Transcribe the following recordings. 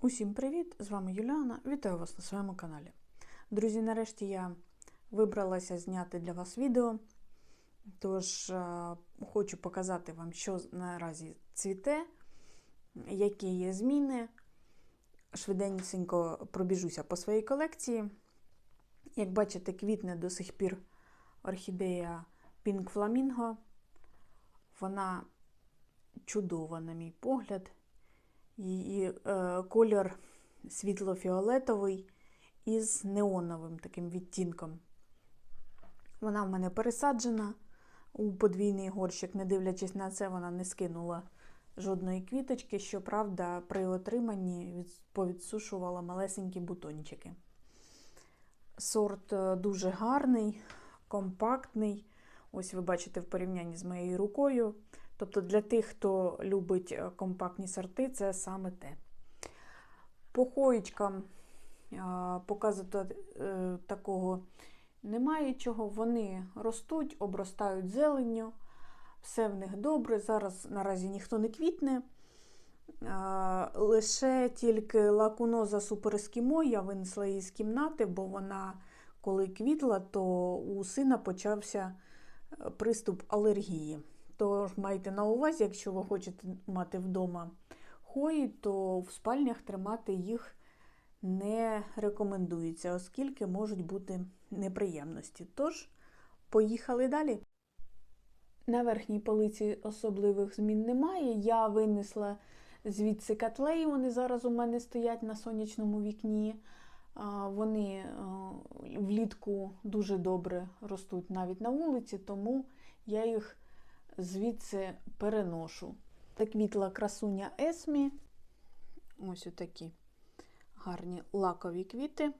Усім привіт! З вами Юліана. Вітаю вас на своєму каналі. Друзі, нарешті я вибралася зняти для вас відео. Тож е, хочу показати вам, що наразі цвіте, які є зміни. Швиденько пробіжуся по своїй колекції. Як бачите, квітне до сих пір орхідея Pink Flamingo. Вона чудова, на мій погляд. Її е, колір світло-фіолетовий із неоновим таким відтінком. Вона в мене пересаджена у подвійний горщик, не дивлячись на це, вона не скинула жодної квіточки, щоправда, при отриманні повідсушувала малесенькі бутончики. Сорт е, дуже гарний, компактний. Ось ви бачите в порівнянні з моєю рукою. Тобто для тих, хто любить е, компактні сорти, це саме те. По хоєчкам показувати е, такого немає чого. Вони ростуть, обростають зеленню, все в них добре. Зараз наразі ніхто не квітне. Лише тільки лакуноза суперескімо я винесла її з кімнати, бо вона, коли квітла, то у сина почався е, приступ алергії. Тож майте на увазі, якщо ви хочете мати вдома хої, то в спальнях тримати їх не рекомендується, оскільки можуть бути неприємності. Тож, поїхали далі. На верхній полиці особливих змін немає. Я винесла звідси котлеї, вони зараз у мене стоять на сонячному вікні. Вони влітку дуже добре ростуть навіть на вулиці, тому я їх звідси переношу. Та квітла красуня Есмі. Ось такі гарні лакові квіти.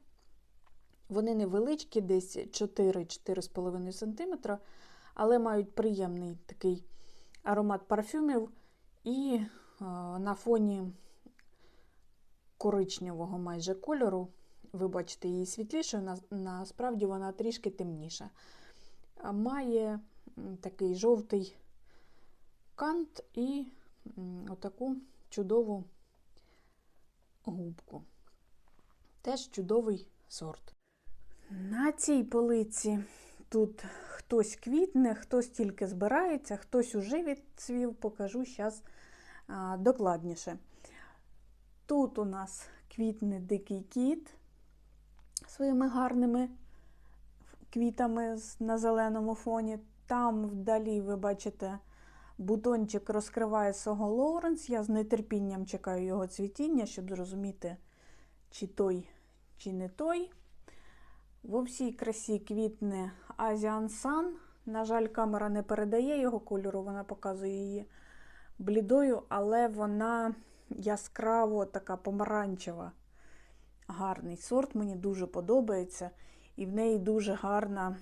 Вони невеличкі, десь 4-4,5 см, але мають приємний такий аромат парфюмів і на фоні коричневого майже кольору. Ви бачите її світлішою, насправді вона трішки темніша. Має такий жовтий кант і отаку чудову губку. Теж чудовий сорт. На цій полиці тут хтось квітне, хтось тільки збирається, хтось уже відцвів, покажу зараз докладніше. Тут у нас квітне дикий кіт своїми гарними квітами на зеленому фоні. Там вдалі, ви бачите, бутончик розкриває свого Лоуренс. Я з нетерпінням чекаю його цвітіння, щоб зрозуміти, чи той, чи не той. Во всій красі квітне Asian Sun. На жаль, камера не передає його кольору, вона показує її блідою, але вона яскраво така помаранчева. Гарний сорт, мені дуже подобається. І в неї дуже гарна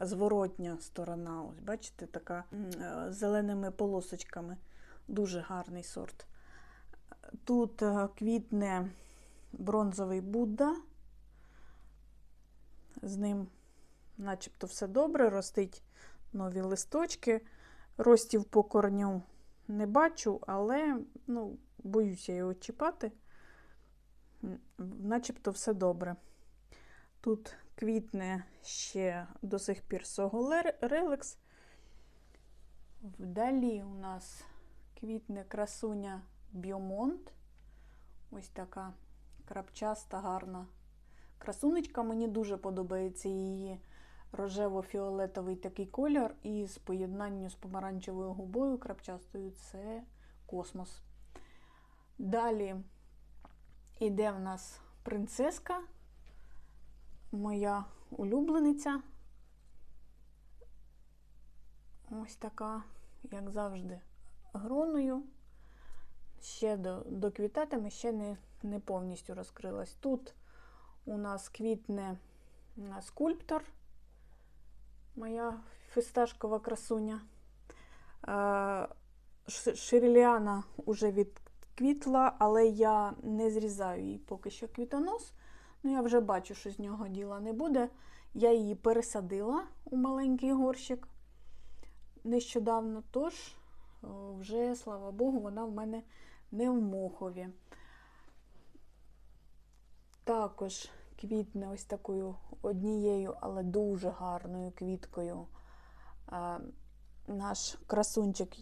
зворотня сторона. Ось, бачите, така е, зеленими полосочками. Дуже гарний сорт. Тут е, квітне бронзовий Будда. З ним, начебто, все добре, ростить нові листочки. Ростів по корню не бачу, але ну, боюся його чіпати. Начебто все добре. Тут квітне ще до сих пір Сого Релекс. Вдалі у нас квітне красуня Біомонт. Ось така крапчаста, гарна красунечка. Мені дуже подобається її рожево-фіолетовий такий кольор, і з поєднанню з помаранчевою губою крапчастою це космос. Далі іде в нас принцеска моя улюблениця. Ось така, як завжди, гроною. Ще до, до квітатами ще не, не повністю розкрилась. Тут у нас квітне скульптор, моя фісташкова красуня. Ширіліана вже відквітла, але я не зрізаю її поки що квітонос. Ну, я вже бачу, що з нього діла не буде. Я її пересадила у маленький горщик нещодавно, тож вже, слава Богу, вона в мене не в мохові. також квітне ось такою однією, але дуже гарною квіткою. Наш красунчик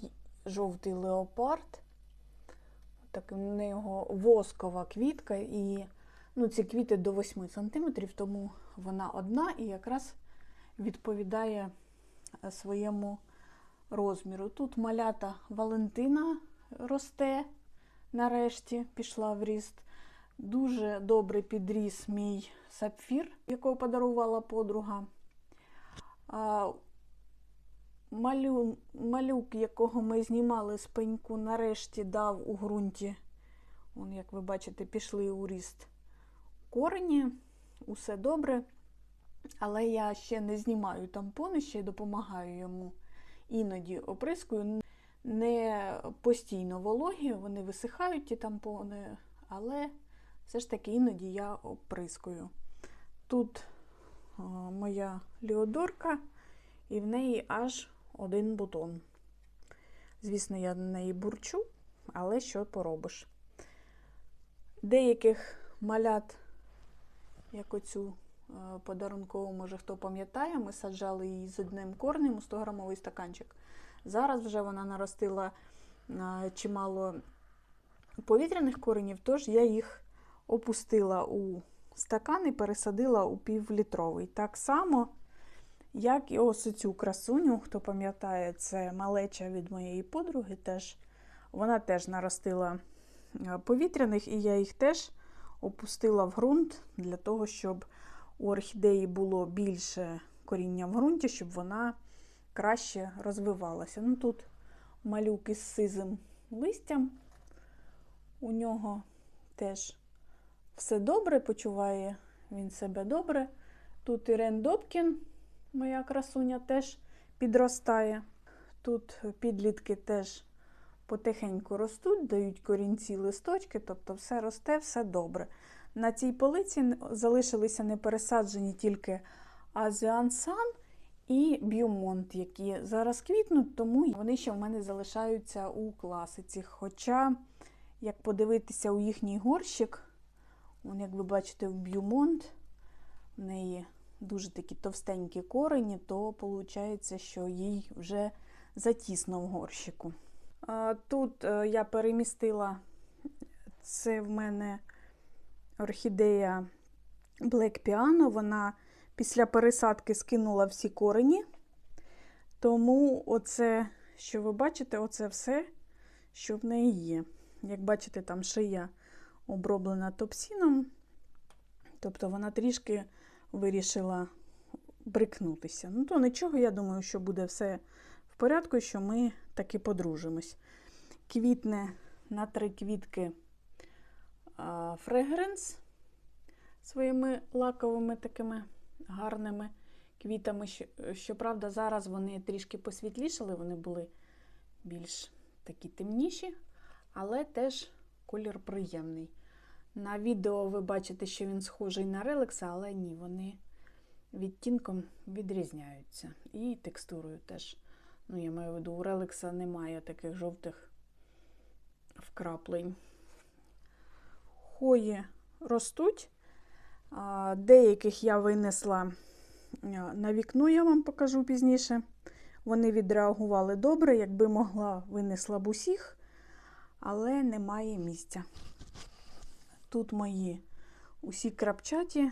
жовтий леопард. Так, в нього воскова квітка, і ну, ці квіти до 8 см, тому вона одна і якраз відповідає е, своєму розміру. Тут малята Валентина росте, нарешті пішла в ріст. Дуже добре підріс мій сапфір, якого подарувала подруга. Малю, малюк, якого ми знімали з пеньку, нарешті дав у ґрунті. Он, як ви бачите, пішли у ріст корені. Усе добре. Але я ще не знімаю тампони, ще й допомагаю йому. Іноді оприскую. Не постійно вологі, вони висихають ті тампони, але все ж таки іноді я оприскую. Тут моя ліодорка, і в неї аж один бутон. Звісно, я на неї бурчу, але що поробиш. Деяких малят, як оцю е, подарункову, може хто пам'ятає, ми саджали її з одним корнем у 100-грамовий стаканчик. Зараз вже вона наростила е, чимало повітряних коренів, тож я їх опустила у стакан і пересадила у півлітровий. Так само, як і ось цю красуню, хто пам'ятає, це малеча від моєї подруги. Теж, вона теж наростила е, повітряних, і я їх теж опустила в ґрунт для того, щоб у орхідеї було більше коріння в ґрунті, щоб вона краще розвивалася. Ну, тут малюк із сизим листям. У нього теж все добре, почуває він себе добре. Тут Ірен Добкін, моя красуня, теж підростає. Тут підлітки теж потихеньку ростуть, дають корінці листочки, тобто все росте, все добре. На цій полиці залишилися непересаджені тільки Азіан Сан і Б'юмонт, які зараз квітнуть, тому вони ще в мене залишаються у класиці. Хоча, як подивитися у їхній горщик, Вон, як ви бачите, в Б'юмонт в неї дуже такі товстенькі корені, то виходить, що їй вже затісно в горщику. Тут е, я перемістила це в мене орхідея Black Piano. Вона після пересадки скинула всі корені. Тому оце, що ви бачите, оце все, що в неї є. Як бачите, там шия оброблена топсіном, тобто вона трішки вирішила брикнутися. Ну, то нічого, я думаю, що буде все в порядку, що ми таки подружимось. Квітне на три квітки фрегренс своїми лаковими такими гарними квітами. Щоправда, зараз вони трішки посвітлішали, вони були більш такі темніші, але теж колір приємний. На відео ви бачите, що він схожий на релекса, але ні, вони відтінком відрізняються. І текстурою теж. Ну, я маю в виду, у релекса немає таких жовтих вкраплень. Хої ростуть. Деяких я винесла на вікно, я вам покажу пізніше. Вони відреагували добре, якби могла, винесла б усіх, але немає місця. Тут мої усі крапчаті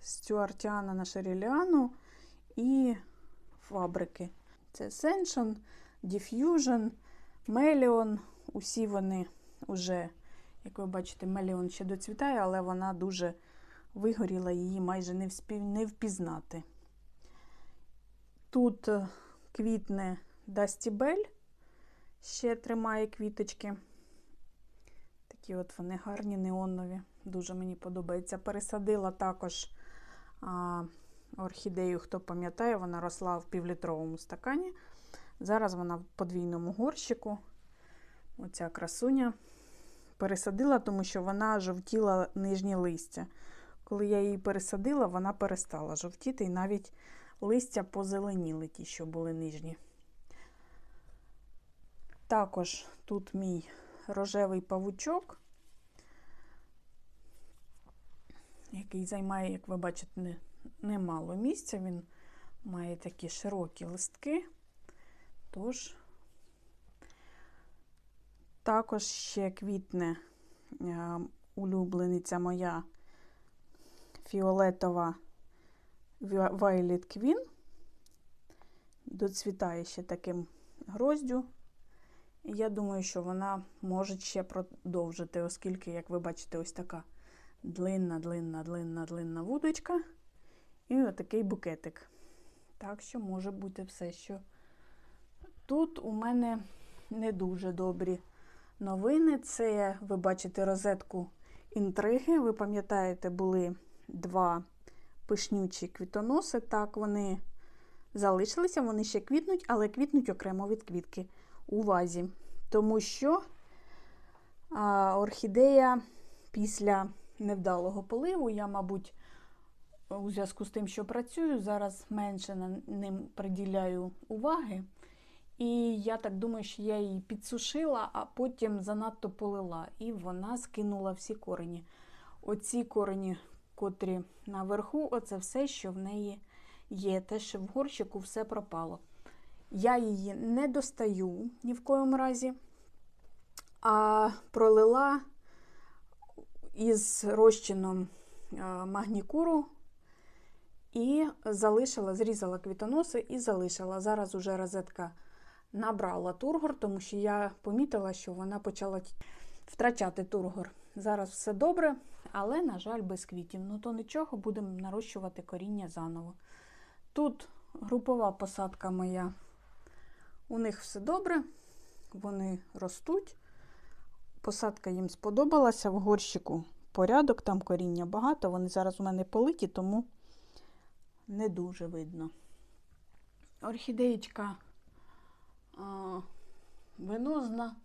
Стюартіана на Шеріліану і фабрики. Це Ascension, Diffusion, Melion. Усі вони вже, як ви бачите, Melion ще доцвітає, але вона дуже вигоріла, її майже не, вспів... не впізнати. Тут квітне Дастібель, ще тримає квіточки. Такі от вони гарні, неонові. Дуже мені подобається. Пересадила також а, орхідею, хто пам'ятає, вона росла в півлітровому стакані. Зараз вона в подвійному горщику. Оця красуня. Пересадила, тому що вона жовтіла нижні листя. Коли я її пересадила, вона перестала жовтіти, і навіть листя позеленіли ті, що були нижні. Також тут мій рожевий павучок. який займає, як ви бачите, немало місця. Він має такі широкі листки. Тож, також ще квітне е, улюблениця моя фіолетова Vio- Violet Queen. Доцвітає ще таким гроздю. І я думаю, що вона може ще продовжити, оскільки, як ви бачите, ось така длинна, длинна, длинна, длинна вудочка. І отакий букетик. Так що може бути все, що тут у мене не дуже добрі новини. Це ви бачите розетку інтриги. Ви пам'ятаєте, були два пишнючі квітоноси. Так, вони залишилися, вони ще квітнуть, але квітнуть окремо від квітки у вазі. Тому що орхідея після невдалого поливу, я, мабуть, у зв'язку з тим, що працюю, зараз менше на ним приділяю уваги. І я так думаю, що я її підсушила, а потім занадто полила. І вона скинула всі корені. Оці корені, котрі наверху, оце все, що в неї є. Те, що в горщику все пропало. Я її не достаю ні в коєму разі, а пролила із розчином е, магнікуру і залишила, зрізала квітоноси і залишила. Зараз уже розетка набрала тургор, тому що я помітила, що вона почала втрачати тургор. Зараз все добре, але, на жаль, без квітів. Ну то нічого, будемо нарощувати коріння заново. Тут групова посадка моя. У них все добре, вони ростуть. Посадка їм сподобалася в горщику порядок, там коріння багато. Вони зараз у мене политі, тому не дуже видно. Орхідеєчка венозна,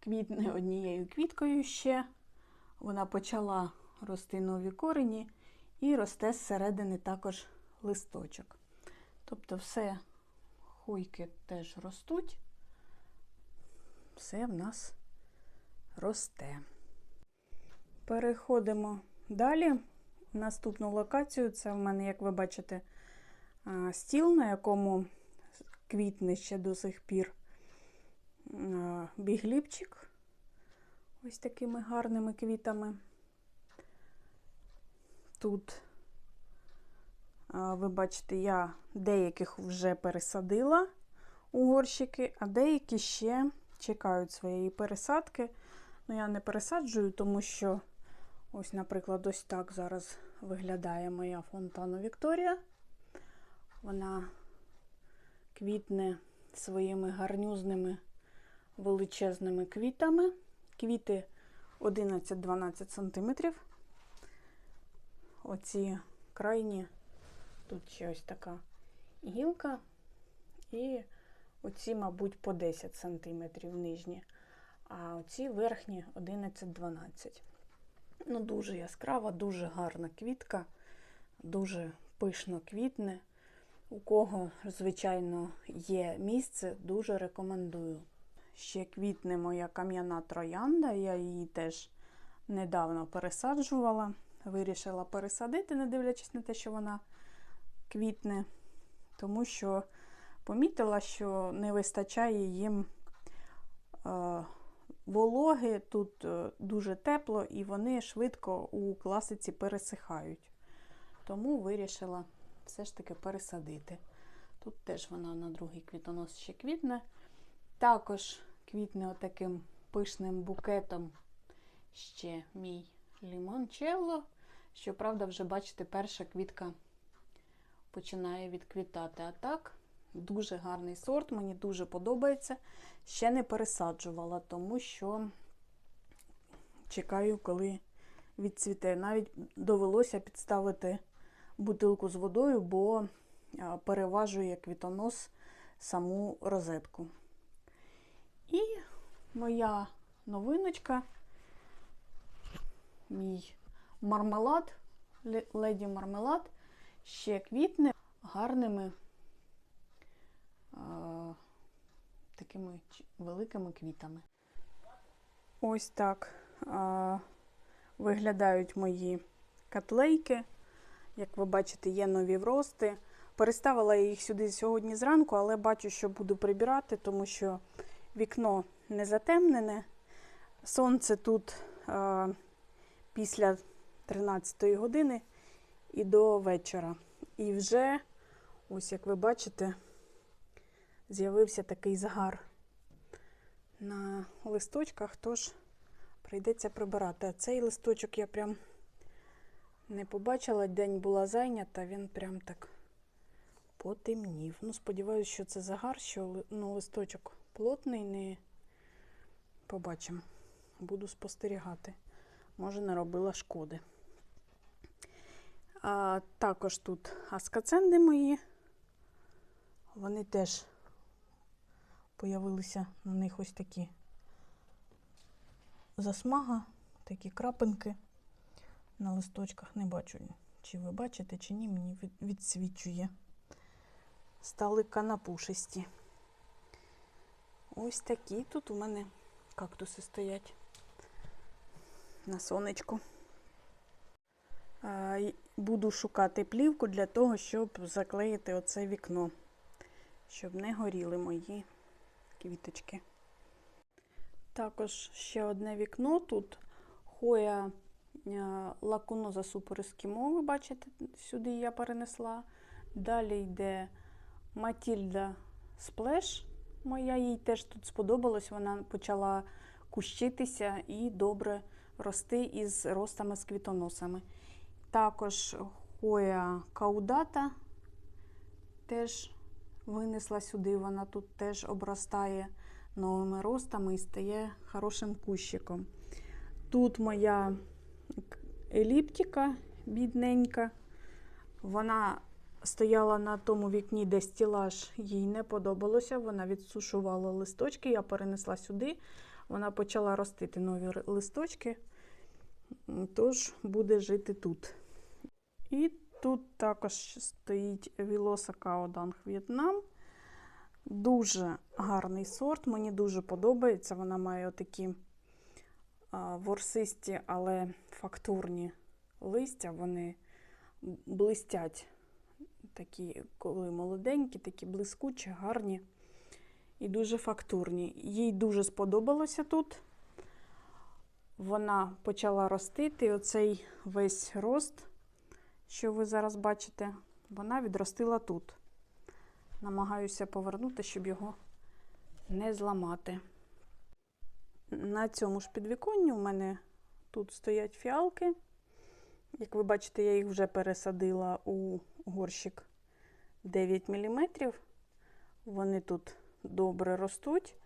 квітне однією квіткою ще. Вона почала рости нові корені і росте зсередини також листочок. Тобто все хуйки теж ростуть, все в нас росте. Переходимо далі. Наступну локацію це в мене, як ви бачите, стіл, на якому квітне ще до сих пір бігліпчик. Ось такими гарними квітами. Тут, ви бачите, я деяких вже пересадила у горщики, а деякі ще чекають своєї пересадки. Ну, я не пересаджую, тому що, ось, наприклад, ось так зараз виглядає моя фонтана Вікторія. Вона квітне своїми гарнюзними величезними квітами. Квіти 11-12 см. Оці крайні, тут ще ось така гілка. І оці, мабуть, по 10 см нижні. А оці верхні 11-12. Ну, дуже яскрава, дуже гарна квітка, дуже пишно квітне. У кого, звичайно, є місце, дуже рекомендую. Ще квітне моя кам'яна троянда, я її теж недавно пересаджувала. Вирішила пересадити, не дивлячись на те, що вона квітне, тому що помітила, що не вистачає їм е, вологи, тут е, дуже тепло і вони швидко у класиці пересихають. Тому вирішила все ж таки пересадити. Тут теж вона на другий квітонос ще квітне. Також квітне отаким пишним букетом ще мій лімончелло. Щоправда, вже, бачите, перша квітка починає відквітати. А так, дуже гарний сорт, мені дуже подобається. Ще не пересаджувала, тому що чекаю, коли відцвіте. Навіть довелося підставити бутилку з водою, бо переважує квітонос саму розетку. І моя новиночка, мій мармелад, леді мармелад, ще квітне гарними такими великими квітами. Ось так а, виглядають мої котлейки. Як ви бачите, є нові врости. Переставила я їх сюди сьогодні зранку, але бачу, що буду прибирати, тому що вікно не затемнене. Сонце тут е, після 13 години і до вечора. І вже, ось як ви бачите, з'явився такий загар на листочках, тож прийдеться прибирати. А цей листочок я прям не побачила, день була зайнята, він прям так потемнів. Ну, сподіваюся, що це загар, що ну, листочок плотний, не побачимо. Буду спостерігати. Може, не робила шкоди. А, також тут аскаценди мої. Вони теж появилися на них ось такі засмага, такі крапинки на листочках. Не бачу, чи ви бачите, чи ні, мені відсвічує. Стали канапушисті. Ось такі тут у мене кактуси стоять на сонечку. Буду шукати плівку для того, щоб заклеїти оце вікно, щоб не горіли мої квіточки. Також ще одне вікно тут хоя е, лакуноза суперескімо, ви бачите, сюди я перенесла. Далі йде Матільда Сплеш. Моя їй теж тут сподобалось. Вона почала кущитися і добре рости із ростами з квітоносами. Також хоя каудата теж винесла сюди. Вона тут теж обростає новими ростами і стає хорошим кущиком. Тут моя еліптика бідненька. Вона стояла на тому вікні, де стілаж їй не подобалося. Вона відсушувала листочки, я перенесла сюди. Вона почала ростити нові листочки, тож буде жити тут. І тут також стоїть Вілоса Каоданг В'єтнам. Дуже гарний сорт, мені дуже подобається. Вона має отакі ворсисті, але фактурні листя. Вони блистять, такі, коли молоденькі, такі блискучі, гарні і дуже фактурні. Їй дуже сподобалося тут. Вона почала ростити. І оцей весь рост, що ви зараз бачите, вона відростила тут. Намагаюся повернути, щоб його не зламати. На цьому ж підвіконні у мене тут стоять фіалки. Як ви бачите, я їх вже пересадила у горщик 9 мм. Вони тут добре ростуть,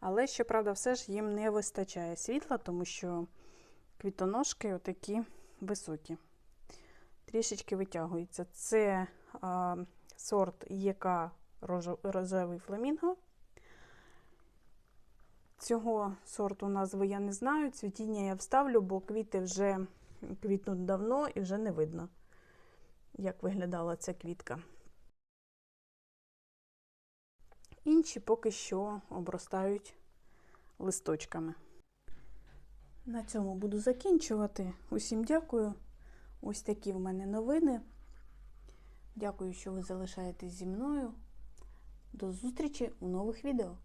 але, щоправда, все ж їм не вистачає світла, тому що квітоножки отакі високі. Трішечки витягуються. Це а, сорт ЄК рожевий фламінго. Цього сорту назви я не знаю. Цвітіння я вставлю, бо квіти вже квітнуть давно і вже не видно, як виглядала ця квітка. Інші поки що обростають листочками. На цьому буду закінчувати. Усім дякую. Ось такі в мене новини. Дякую, що ви залишаєтесь зі мною. До зустрічі у нових відео.